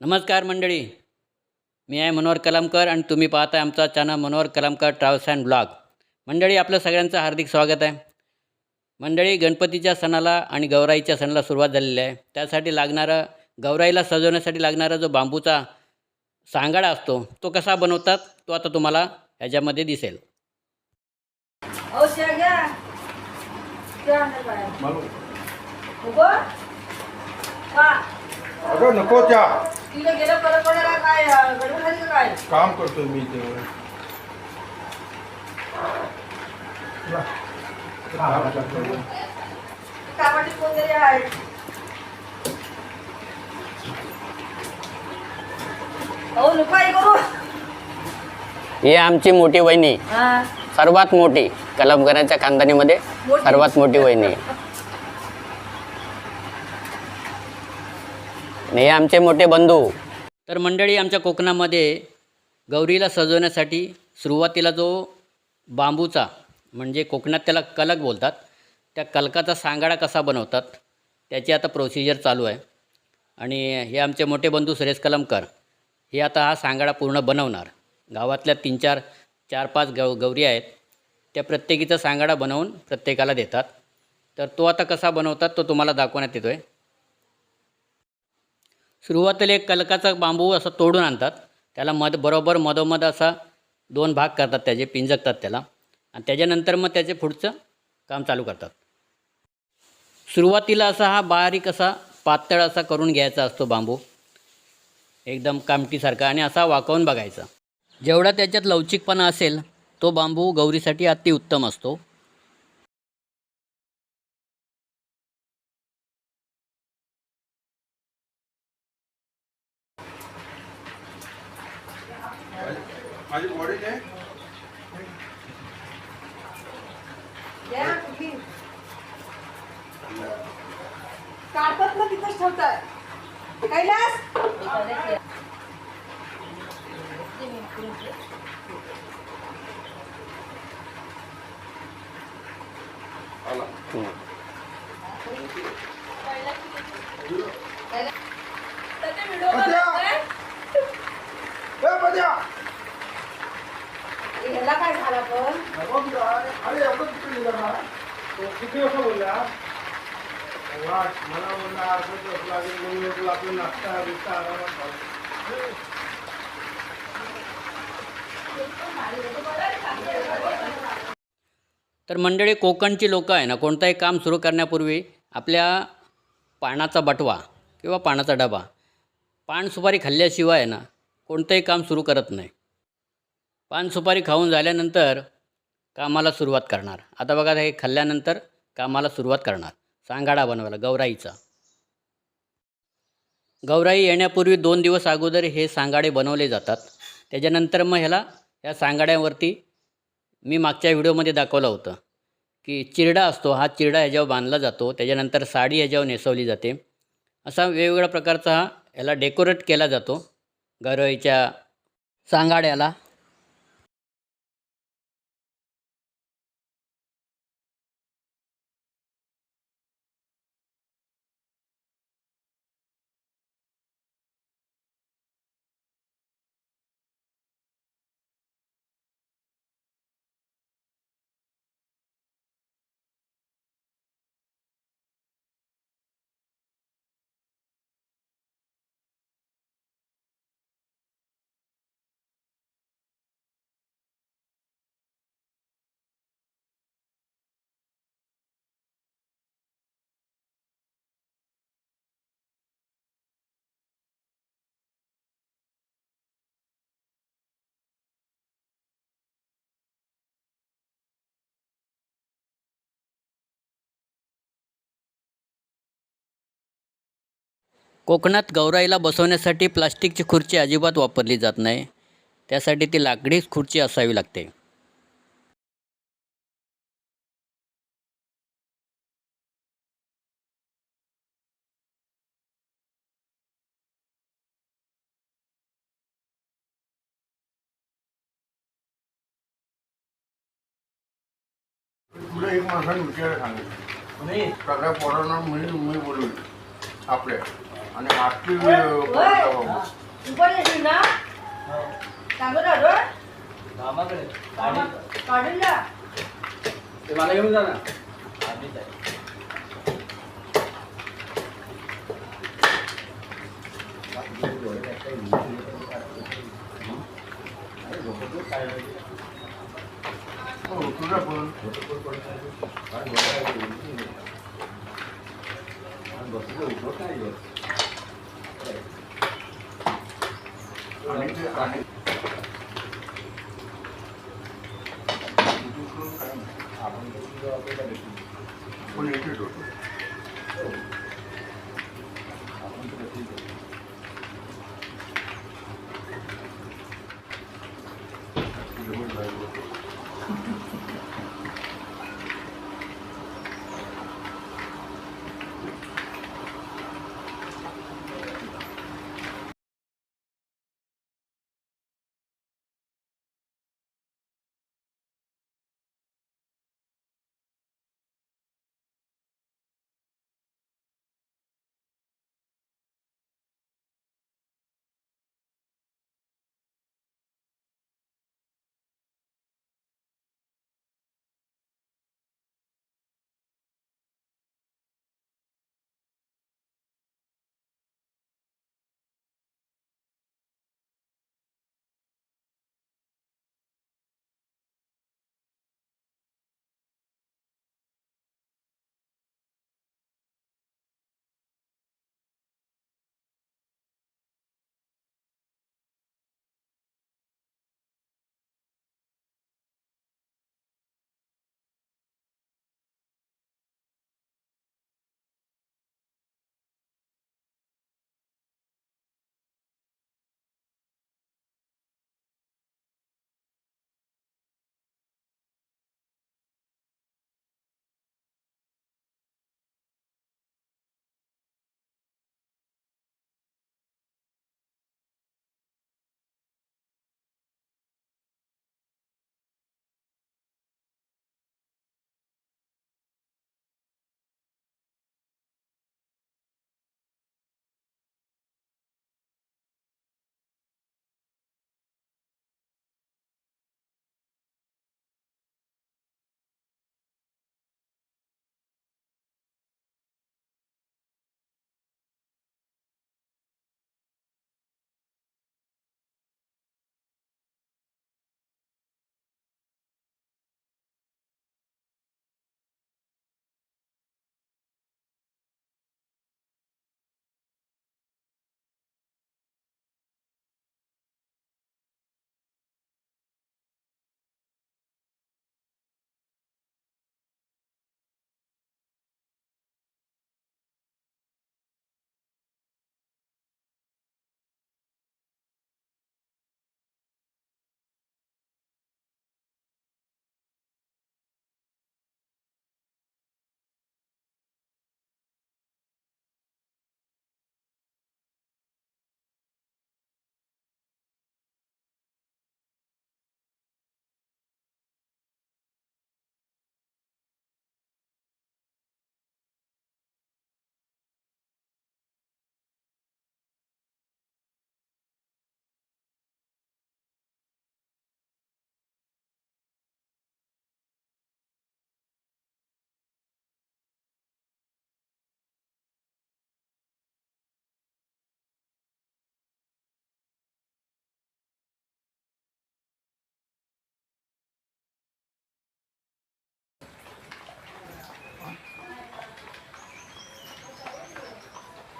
नमस्कार मंडळी. मी आहे मनोहर कलामकर आणि तुम्ही पाहताय आमचा channel Manohar Kalamkar travels and blog. मंडळी आपलं सगळ्यांचं हार्दिक स्वागत आहे. मंडळी गणपतीच्या सणाला आणि गौराईच्या सणाला सुरुवात झालेली आहे. त्यासाठी लागणारं गौराईला सजवण्यासाठी लागणारा जो बांबूचा सांगाडा असतो तो कसा बनवतात तो आता तुम्हाला ह्याच्यामध्ये दिसेल. नको त्या. तिला गेलं परत पडायला काय अं, गडबड झाली का काय? काम करतोय मी ते कामाची कोणतरी आहे अहो नको आई करू ही आमची मोठी वहिनी. हा. सर्वात मोठी कलामकरांच्या खानदानीमध्ये. सर्वात मोठी वहिनी. आणि हे आमचे मोठे बंधू. तर मंडळी आमच्या कोकणामध्ये गौरीला सजवण्यासाठी सुरुवातीला जो बांबूचा म्हणजे कोकणात त्याला कलक बोलतात त्या कलकाचा सांगाडा कसा बनवतात त्याची आता प्रोसिजर चालू आहे. आणि हे आमचे मोठे बंधू सुरेश कलमकर हे आता हा सांगाडा पूर्ण बनवणार. गावातल्या तीन चार चार पाच गौ गौरी आहेत त्या प्रत्येकीचा सांगाडा बनवून प्रत्येकाला देतात. तर तो आता कसा बनवतात तो तुम्हाला दाखवण्यात येतो आहे सुरुवातीला एक कलकाचा बांबू असा तोडून आणतात. त्याला मध बरोबर मधोमध असा दोन भाग करतात त्याचे पिंजकतात त्याला. आणि त्याच्यानंतर मग त्याचे पुढचं काम चालू करतात. सुरुवातीला असा हा बारीक असा पातळ असा करून घ्यायचा असतो बांबू. एकदम कामटीसारखा आणि असा वाकवून बघायचा. जेवढा त्याच्यात लवचिकपणा असेल तो बांबू गौरीसाठी अतिउत्तम असतो माझी बॉडी नाही द्या ना तुम्ही. ठेवताय कैलास! ह्याला काय झालं पण. अरे? तो किती बोलला वाट मला अर्धा तास लागेल म्हणून म्हटलं नाश्ता बिस्ता आरामात खाऊ. तर मंडळी कोकणची लोकं आहे ना कोणताही काम सुरू करण्यापूर्वी आपल्या पानाचा बटवा किंवा पानाचा डबा पान सुपारी खाल्ल्याशिवाय ना कोणतंही काम सुरू करत नाही. पान सुपारी खाऊन झाल्यानंतर कामाला सुरुवात करणार. आता बघा हे खाल्ल्यानंतर कामाला सुरुवात करणार. सांगाडा बनवला गौराईचा. गौराई येण्यापूर्वी दोन दिवस अगोदर हे सांगाडे बनवले जातात. त्याच्यानंतर मग ह्याला ह्या सांगाड्यावरती मी मागच्या व्हिडिओमध्ये दाखवलं होतं की चिरडा असतो हा चिरडा ह्याच्यावर बांधला जातो त्याच्यानंतर साडी ह्याच्यावर नेसवली जाते. असा वेगवेगळ्या प्रकारचा हा याला डेकोरेट केला जातो गौराईच्या सांगाड्याला. कोकणात गौराईला बसवण्यासाठी प्लास्टिकची खुर्ची अजिबात वापरली जात नाही. त्यासाठी ती लाकडीच खुर्ची असावी लागते. पुढे एक माणसाने विचारायला सांगितलं सगळ्या पोरांना मी मी बोलवली आपल्या. आणि आठवी होय. तू पण येशील ना सांगू ना रे कामाकडे काढून जा ते मला घेऊन जा ना आधीच आहे हो तुझा पण आणि ते आणि पण एकच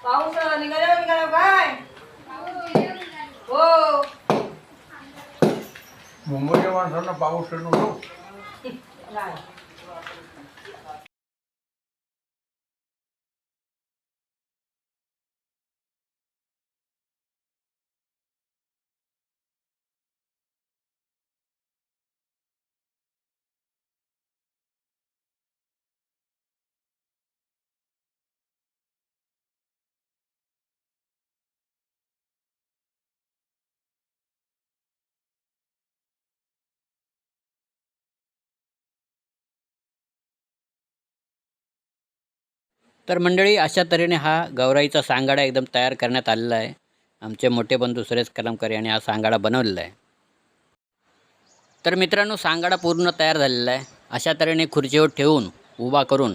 होतो पाऊस निघाल्यावर निघाला काय हो मुंबईच्या माणसांना पाऊस येतो नाही तर मंडळी अशा तऱ्हेने हा गौराईचा सांगाडा एकदम तयार करण्यात आलेला आहे. आमचे मोठे बंधू सुरेश कलमकर यांनी हा सांगाडा बनवलेला आहे. तर मित्रांनो सांगाडा पूर्ण तयार झालेला आहे. अशा तऱ्हेने खुर्चीवर ठेवून उभा करून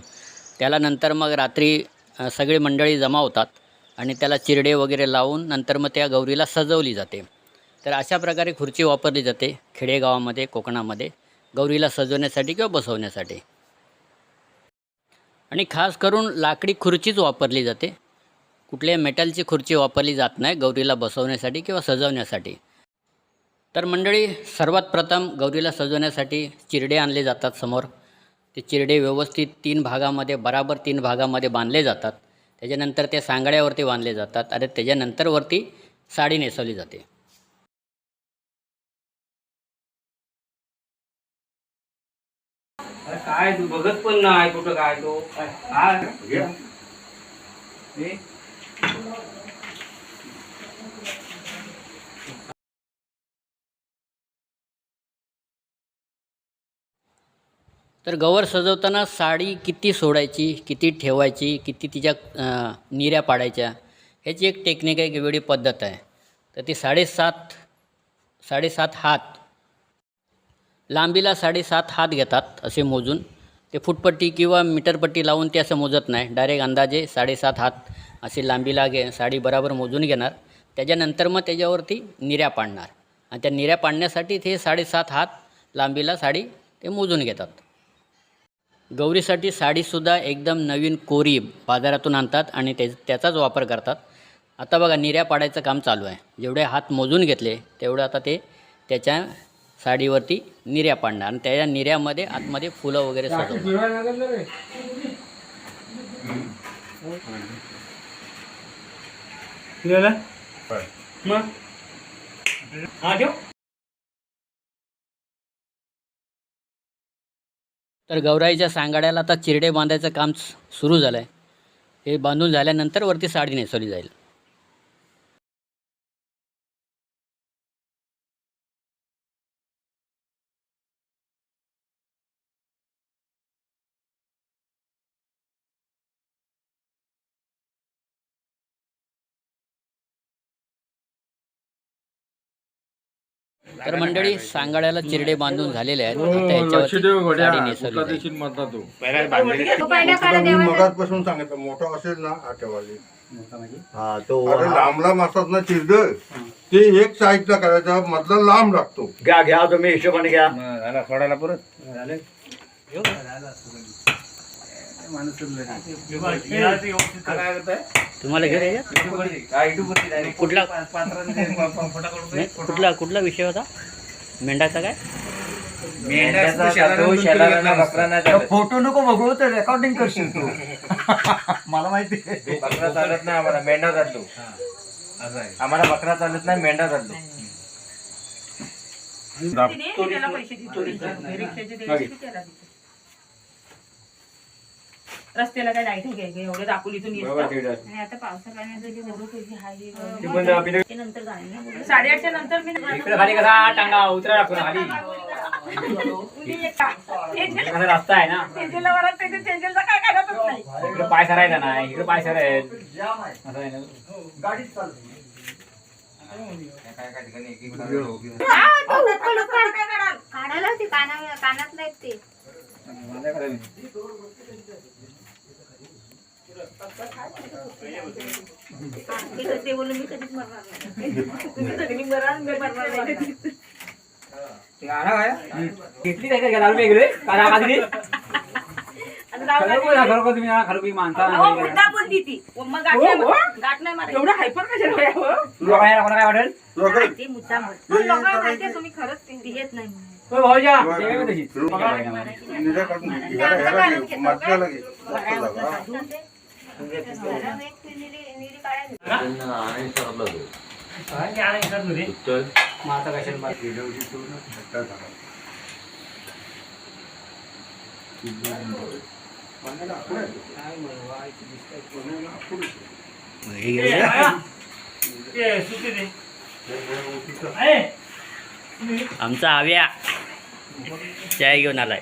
त्याला नंतर मग रात्री सगळी मंडळी जमा होतात आणि त्याला चिरडे वगैरे लावून नंतर मग त्या गौरीला सजवली जाते. तर अशा प्रकारे खुर्ची वापरली जाते खेडेगावामध्ये कोकणामध्ये गौरीला सजवण्यासाठी किंवा बसवण्यासाठी. आणि खास करून लाकडी खुर्चीच वापरली जाते. कुठल्याही मेटलची खुर्ची वापरली जात नाही गौरीला बसवण्यासाठी किंवा सजवण्यासाठी. तर मंडळी सर्वात प्रथम गौरीला सजवण्यासाठी चिरडे आणले जातात समोर. ते चिरडे व्यवस्थित तीन भागामध्ये बराबर तीन भागामध्ये बांधले जातात. त्याच्यानंतर ते सांगड्यावरती बांधले जातात आणि त्याच्यानंतरवरती साडी नेसवली जाते. काय तू बघत पण नाही कुठं काय तो. काय हे? तर गवर सजवताना साडी किती सोडायची किती ठेवायची किती तिच्या निऱ्या पाडायच्या ह्याची एक टेक्निक आहे एक वेगळी पद्धत आहे. तर ती साडेसात साडेसात हात लांबीला साडेसात हात घेतात असे मोजून. ते फुटपट्टी किंवा मीटरपट्टी लावून ते असं मोजत नाही. डायरेक्ट अंदाजे साडेसात हात असे लांबीला घे साडी बराबर मोजून घेणार. त्याच्यानंतर मग त्याच्यावरती निऱ्या पाडणार. आणि त्या निऱ्या पाडण्यासाठी ते साडेसात हात लांबीला साडी ते मोजून घेतात. गौरीसाठी साडीसुद्धा एकदम नवीन कोरी बाजारातून आणतात आणि ते त्याचाच वापर करतात. आता बघा निऱ्या पाडायचं काम चालू आहे. जेवढे हात मोजून घेतले तेवढं आता ते त्याच्या साडीवरती निर्या पाडणार आणि त्या निर्यामध्ये आतमध्ये फुलं वगैरे सजवणार तर गौराईच्या सांगाड्याला आता चिरडे बांधायचं काम सुरू झालं आहे हे बांधून झाल्यानंतर वरती साडी नेसवली जाईल. तर मंडळी सांगाड्याला चिरडे बांधून झालेले आहेत. आता याच्यावरती साडी नेसवली जाईल. तो? पहिल्या काळात मी देवाचा मगाचपासून सांगितलं मोठा असेल ना आठवाली. हा तो अरे लांब लांब असतात ना चिरड. ते एक साईडला करायचा मधला लांब लागतो. घ्या घ्या तुम्ही हिशोबाने घ्या. सोडायला परत. तुम्हाला घेऊ द्यायचं? कुठला? कुठला कुठला विषय होता? मेंढाचा काय? फोटो नको बघू तर रेकॉर्डिंग करशील तू. मला माहिती बकरा चालत नाही आम्हाला मेंढा चालतो. आम्हाला बकरा चालत नाही मेंढा चालतो. रस्त्याला काय लाइट आहे काय? एवढं दाखवलीतून आणि आता पावसा पाण्याचं जे एवढं पैसे हाय ते नंतर जाणार साडेआठच्या नंतर मी इकडे खाली कसा टांगा उतरा लागतो ना खाली. कसा रस्ता आहे ना. काय करतच नाही. इकडे पाय सरायचा नाही इकडे पाय सरायत असं आहे ना. काढायला ते काना आहेत ते. ते बोलून मी कधीच मरणार नाही तुम्ही सगळी मरा मी मरणार नाही कधीच. घेतली दारू वेगळे आता जाऊ खरं बोला, खरं बोला तुम्ही हा, खरं तुम्ही मानता अहो, मुद्दा ती मग गाठ नाही गाठ नाही मारायची. एवढं हायपर कशाला तुला काय काय वाटेल मुद्दा बोल. लोकांना माहिती आहे, तुम्ही खरंच ते येत नाही म्हणून. हो भाऊजा ते काय घे. घे. माता आमचा आव्या. चाय घेऊन आलाय.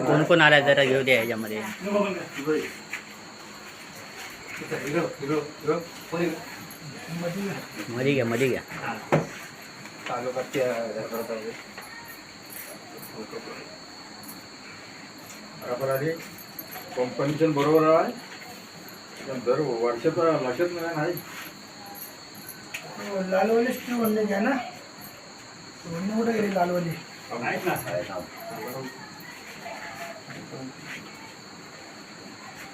कोण कोण आलाय जरा घेऊ द्या याच्यामध्ये मध्ये घ्या मध्ये घ्या कंपनीचं बरोबर आहे पण दर वर्षात लक्षात नाही. लालवाली स्टील म्हणले घ्या ना? म्हणणे कुठे गेली लालवाली?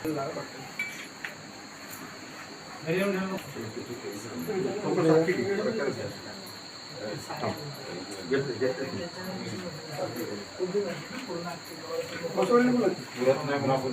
बोला. तुला डिस्प्ले केला. टच गेला पण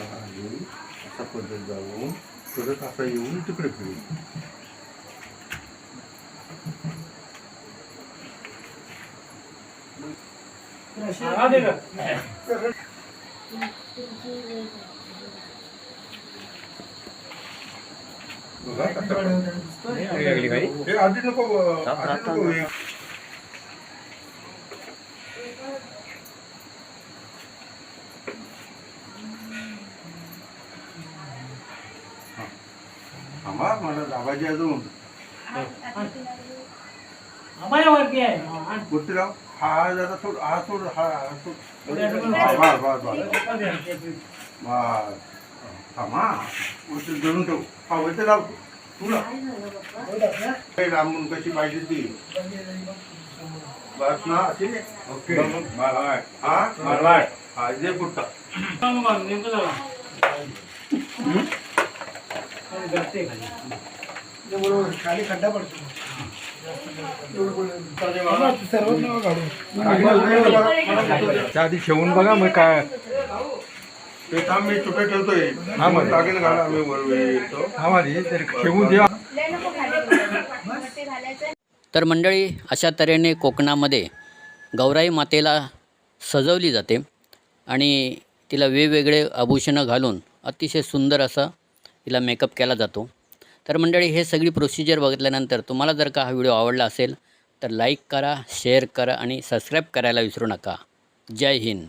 असा पद्धत जाऊन परत असा येऊन तिकडे फिरू. बघा. हे आधी नको आधी नको हे. थांबा मला दाबाजी अजून कुठे राव हा जरा सोड हा सोड हा हा सोड हा, बस बस बस बस थांबा वरती धरून ठेव हा वरती लाव तुला काही लांबून कशी पाहिजे ती बस ना अशी ओके हा हा जे बरोबर खाली खड्डा पडतो आधी ठेवून बघा मग काय? ते थांब मी तुटे ठेवतोय. हा, मग. लागेल घाला आम्ही वर येतो. हा माझी तर ठेवून द्या तर मंडळी अशा तऱ्हेने कोकणामध्ये गौराई मातेला सजवली जाते आणि तिला वेगवेगळे आभूषणं घालून अतिशय सुंदर असा तिला मेकअप केला जातो. तर मंडळी हे सगळी प्रोसिजर बघितल्यानंतर तुम्हाला जर का हा व्हिडिओ आवडला असेल तर लाईक करा शेअर करा आणि सबस्क्राईब करायला विसरू नका. जय हिंद.